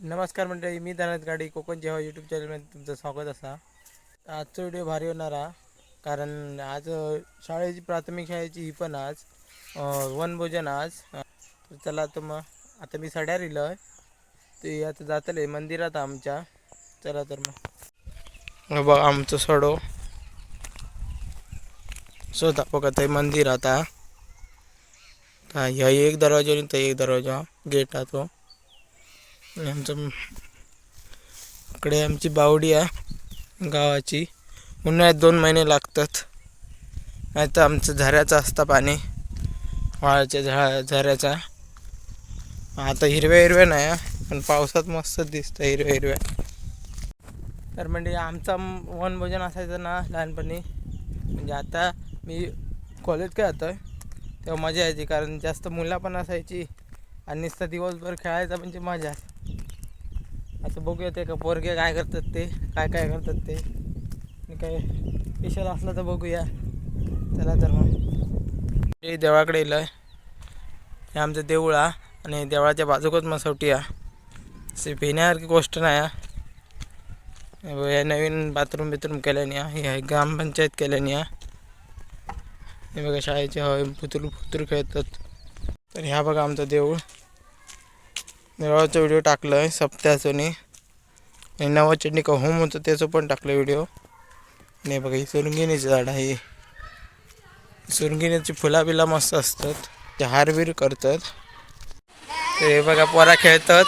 नमस्कार मंडळी मी धनत गाडी कोकण जेव्हा यूट्यूब चॅनलमध्ये तुमचं स्वागत असा आजचा व्हिडिओ भारी होणार हा कारण आज शाळेची प्राथमिक शाळेची ही पण आज वनभोजन आज. तर चला तर मग आता मी सड्यार इलं आहे ते आता जातले मंदिरात आमच्या. चला तर मग. बघ आमचं सडो. स्वतः बघा ते मंदिर आता. हा ह्या एक दरवाजा आणि तो एक दरवाजा गेट हा तो. आणि आमचं इकडे आमची बावडी आहे गावाची. उन्हाळ्यात दोन महिने लागतात. नाही तर आमचं झऱ्याचं असतं पाणी. वाळाच्या झा झऱ्याचा. आता हिरव्या हिरव्या नाही पण पावसात मस्त दिसतं हिरव्या हिरव्या. तर म्हणजे आमचा वनभोजन असायचं ना लहानपणी. म्हणजे आता मी कॉलेज काय आहे तेव्हा मजा यायची कारण जास्त मुलं पण असायची. आणि नुसतं दिवसभर खेळायचा म्हणजे मजा आता बघूया ते का पोरगे काय करतात ते काय काय करतात ते. काय स्पेशल असलं तर बघूया. चला तर मग. हे देवळाकडे येलं हे आमचं देऊळ हा. आणि देवळाच्या बाजूकच मसवटी हा. असे भिण्यासारखी गोष्ट नाही हा. हे नवीन बाथरूम बिथरूम केल्याने हे. आहे ग्रामपंचायत केल्याने हा. हे बघा शाळेचे हवे फुतूर पुतूर खेळतात. तर ह्या बघा आमचं देऊळ. देवळाचा व्हिडिओ टाकलं आहे सप्त्याचोनी आणि नवा चटणी का होम होतं त्याचं पण टाकलं व्हिडिओ. नाही बघा ही सुरंगिणीचं झाड आहे. सुरंगिणीची फुला बिला मस्त असतात. ते हारबीर करतात. तर हे बघा पोरा खेळतात.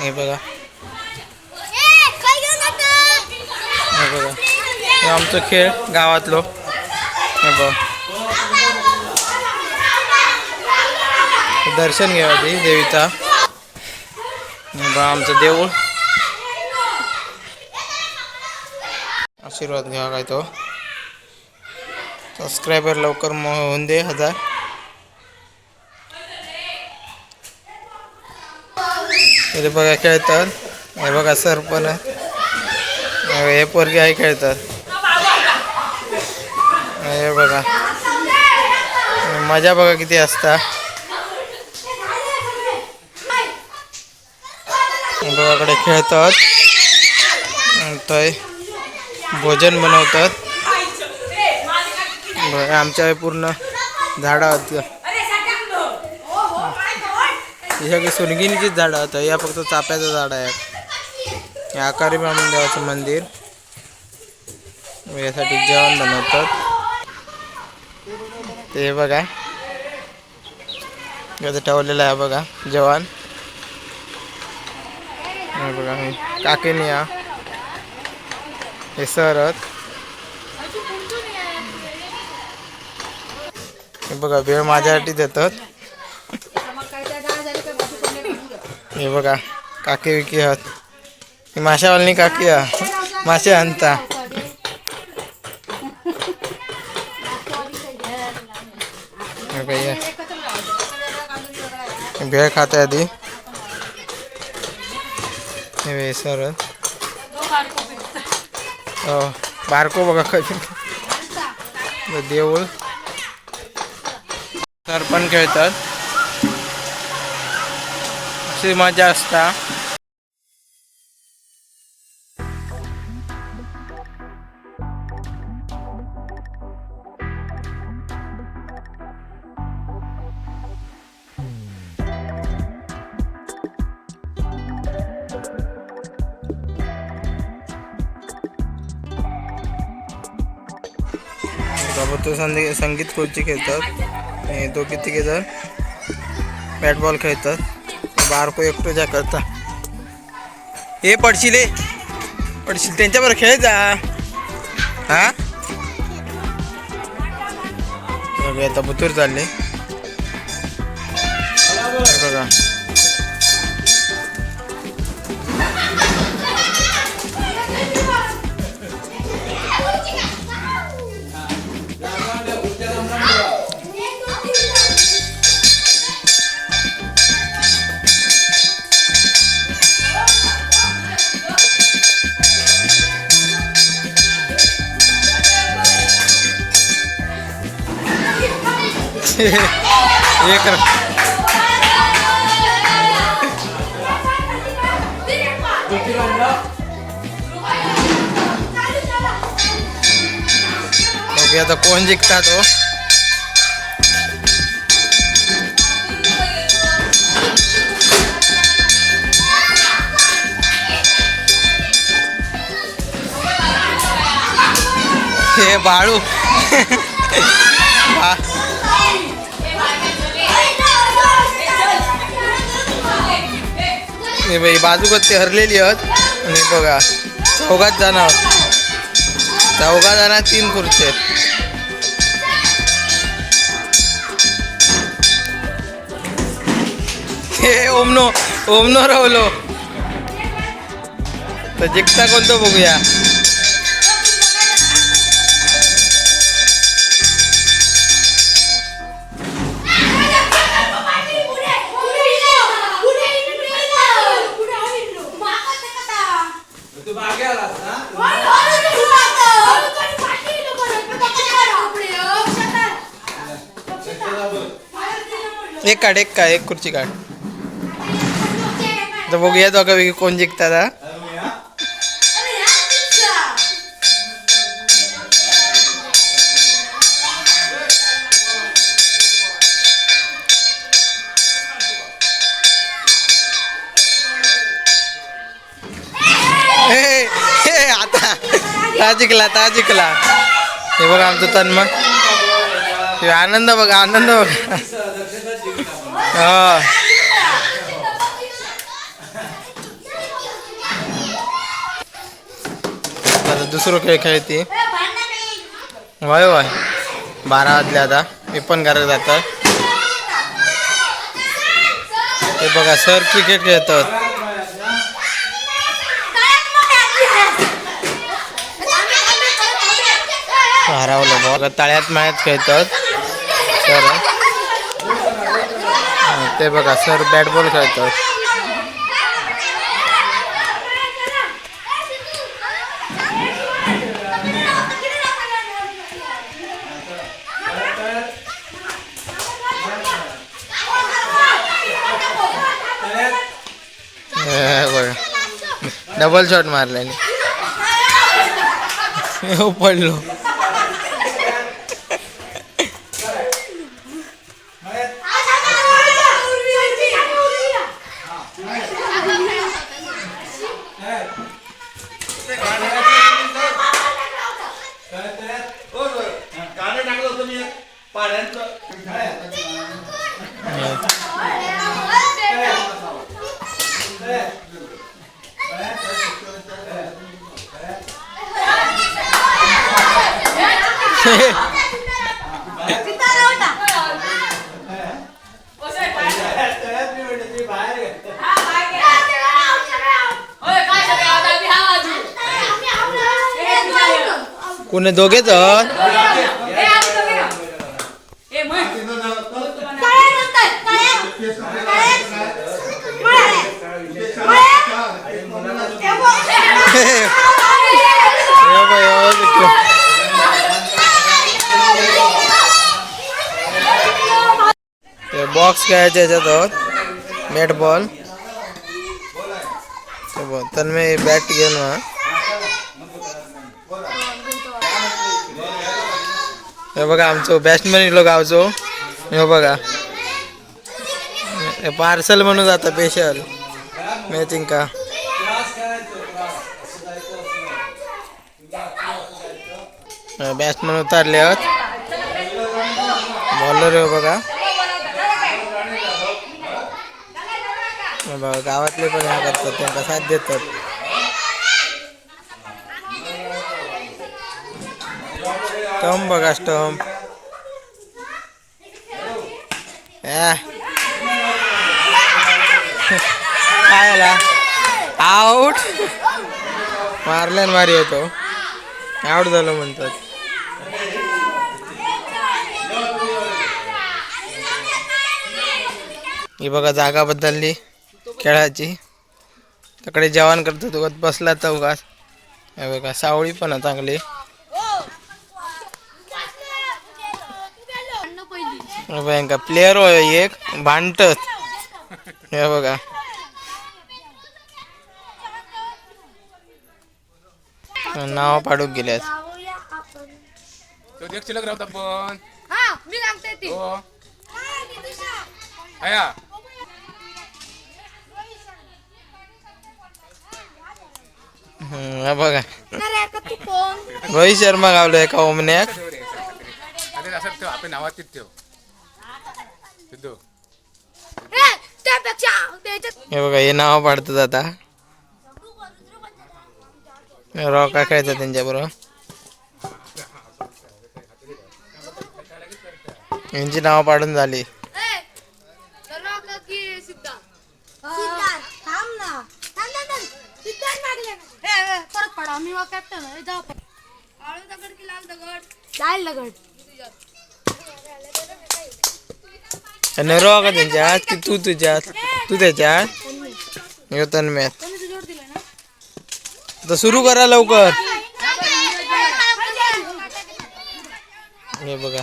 हे बघा. हे बघा. हे आमचं खेळ गावातलो. हे बघा. दर्शन घ्यावं आधी देवीचा बघा आमचं देऊळ. आशीर्वाद घ्यावा काय तो. सबस्क्रायबर लवकर होऊन दे हजार. तरी बघा खेळतात. हे बघा सर पण हे पोरगे आहे खेळतात. हे बघा. मजा बघा किती असता. बघाकडे खेळतात. तय भोजन बनवतात. आमच्या पूर्ण झाडं आहेत. ही सगळी झाडं आहेत. या फक्त चाप्याचं झाड आहे. आकारी ब्राह्मण देवाचं मंदिर. यासाठी जेवण बनवतात. ते बघा. ठेवलेलं आहे बघा जेवण. बघा हे काकीनी या हे सरत हे बघा वेळ माझ्यासाठी देतात. हे बघा काकी विकी आहात. ही काकी हा मासे आणता. भेळ खाते आधी. हे। बघा, हे सरत बारको बघा कधी देऊळ सर पण खेळतात अशी मजा असता तो संधी संगीत खुर्ची खेळतात. हे किती तिघे जण बॅट बॉल खेळतात. बारको एकटो ज्या करता. हे पडशील पडशील. त्यांच्याबरोबर खेळ जा. हा? आता बुतूर चालले. बघा एक ओके आता कोण जिंकतात तो हे बाळू. बा- हे बाई बाजूकच ते हरलेली आहेत. आणि बघा चौघात जाणार. चौघा जाणार तीन खुर्चे. आहेत हे ओमनो ओमनो रावलो तर जिंकता कोणतं बघूया? एक काढ एक काढ एक खुर्ची काढ. तर बघूया दोघा वेगळी कोण जिंकतात हा. हे हे आता ता जिंकला ता जिंकला. हे बघा आमचं तन्म हे आनंद बघा आनंद बघा. हा. आता दुसरं खेळ खेळते वय वय बारा वाजले आता. मी पण घरात जातात हे बघा सर क्रिकेट खेळतात. हरावलं बघा तळ्यात मॅच खेळतात. सर ते बघा सर बॅट बॉल खेळतात. डबल शॉट मारल्याने पडलो गाणं टाकलं होतं मी पाण्याचं कोणी दोघेच आहात? हे बघ, हे बघ. ते बॉक्स खेळायच्या ह्याच्यात आहोत बॅट बॉल तर मी बॅट घेऊन हे बघा आमचं बॅट्समॅन इलो गावचो. हे बघा. हे पार्सल म्हणून जातं स्पेशल मॅचिंग का? बॅट्समॅन उतारले आहोत. बॉलर हो बघा. गावातले पण ह्या करतात त्यांना साथ देतात. स्टंप बघा स्टम काय आउट आऊट मारल्यान मारी होतो आऊट झालं म्हणतात. ही बघा जागा बदलली. खेळाची तिकडे जेवण करतो तो. बसला चौघात हे बघा सावळी पण आहे चांगली. बघा प्लेअर एक भांडत हे बघा. नाव पाडूक गेल्यात तो एक शिल्लक राहता पण हा मी सांगते ती. हो. आया. हा बघा. का रोहित शर्मा गावलो एका ओमन्याक ठेव रे अरे असं ठेव आपण नावात ठेव. सिद्धू. हे बघा हे नाव पाडतात आता. रॉका खेळतात त्यांच्या बरोबर यांची नावं पाडून झाली. पडा मी वा कॅप्टन आहे. जाऊ आळू दगड की लाल दगड? लाल दगड. आणि रॉका त्यांच्यात की तू तुझ्यात? तू त्याच्यात? हे तन्मयात. आता सुरू करा लवकर. हे बघा.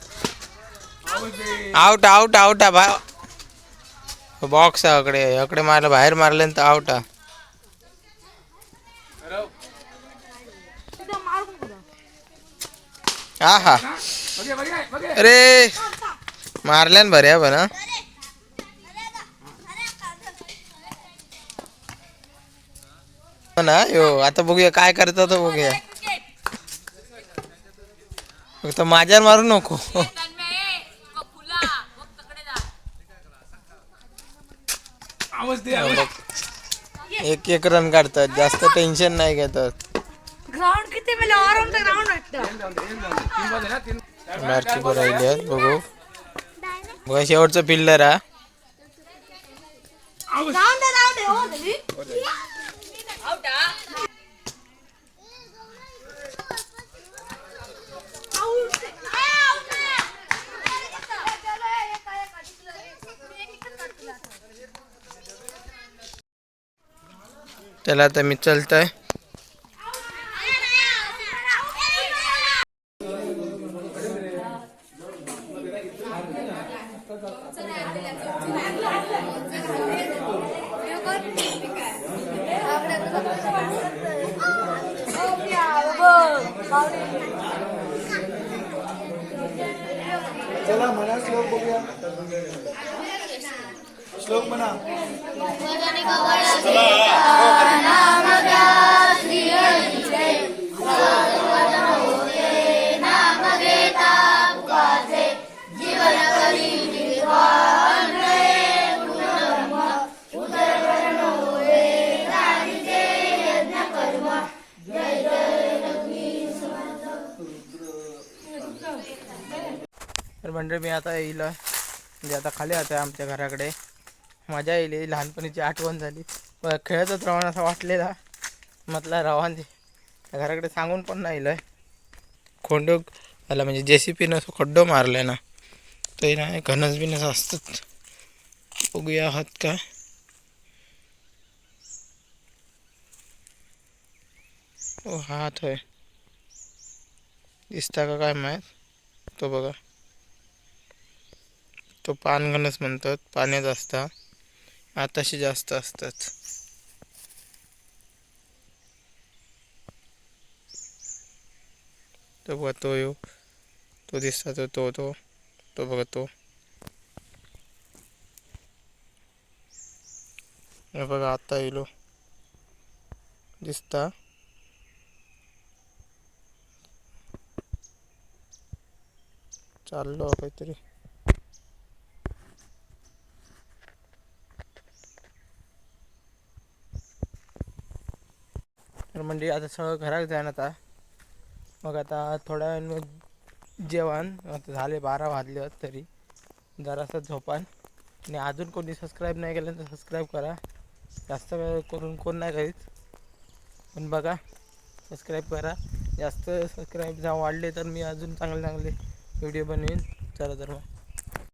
आउट आउट आउट बा बॉक्स आहे अकडे अकडे मारलं बाहेर मारले तर आउट आहे. हा हा अरे. मारल्यान बऱ्या पण हो. ना? यो आता बघूया काय करता तो बघूया. फक्त माझ्यावर मारू नको आवाज दे एक एक रन काढतात. जास्त टेन्शन नाही घेतात ग्राउंड किती वेळा आरामचं ग्राउंड वाटतं बारकी राहिली आहेत बघू. बघा शेवटचं फिल्डर हा. ग्राउंड ग्राउंड हो त्याला आता मी चलतो आहे म्हणजे मी आता येईल. म्हणजे आता खाली आता आमच्या घराकडे. मजा येईल लहानपणीची आठवण झाली. खेळतच रवान असा वाटलेला. म्हटलं रवान. घराकडे सांगून पण नाही आहे खोंडो झाला म्हणजे जे सी पीनं असं खड्डो मारलाय ना ते नाही घनस बिनस असतात. बघूया आहात का ओ हात होय. दिसता का काय माहीत? तो बघा. तो पानगणच म्हणतात. पाण्यात असता आताशी जास्त असतात. तो बघा तो येऊ. तो दिसता तो तो तो तो बघा तो. हे बघा आता येलो. दिसता? चाललो काहीतरी. तर म्हणजे आता सगळं घरात जाण आता. मग आता थोड्या वेळ मग जेवण. आता झाले बारा वाजले तरी. जरासं झोपान. आणि अजून कोणी सबस्क्राईब नाही केलं तर सबस्क्राईब करा. जास्त वेळ करून कोण नाही करीत. पण बघा सबस्क्राईब करा. जास्त सबस्क्राईब जा वाढले तर मी अजून चांगले चांगले व्हिडिओ बनवेन. चला तर मग.